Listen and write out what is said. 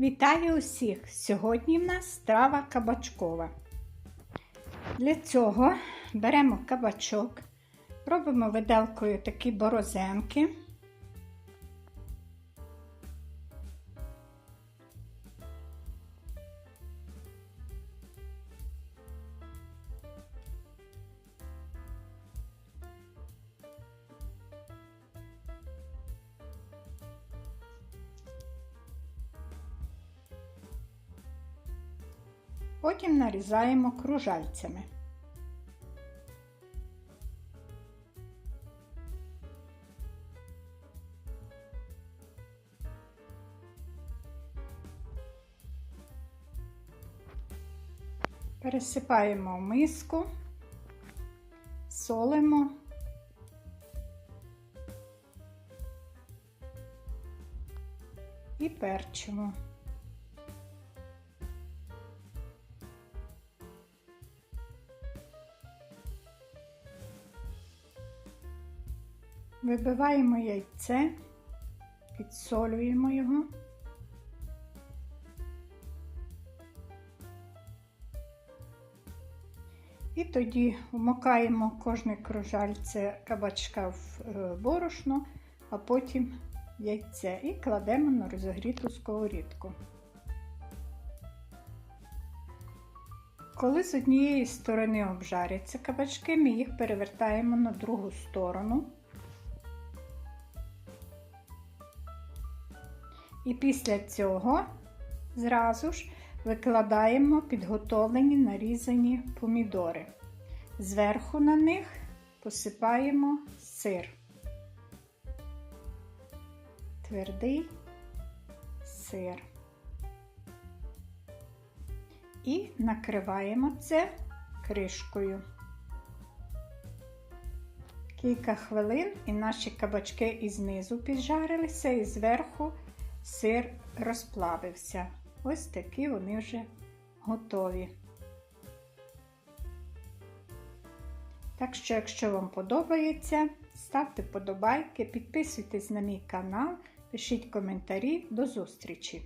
Вітаю усіх! Сьогодні в нас страва кабачкова. Для цього беремо кабачок, робимо виделкою такі борозенки. Потім нарізаємо кружальцями. Пересипаємо в миску, солимо. І перчимо. Вибиваємо яйце, підсолюємо його. І тоді вмокаємо кожне кружальце кабачка в е, борошно, а потім яйце і кладемо на розогріту сковорідку. Коли з однієї сторони обжаряться кабачки, ми їх перевертаємо на другу сторону. І після цього зразу ж викладаємо підготовлені нарізані помідори. Зверху на них посипаємо сир. Твердий сир. І накриваємо це кришкою. Кілька хвилин і наші кабачки і знизу піджарилися, і зверху сир розплавився. Ось такі вони вже готові. Так що, якщо вам подобається, ставте подобайки, підписуйтесь на мій канал, пишіть коментарі. До зустрічі!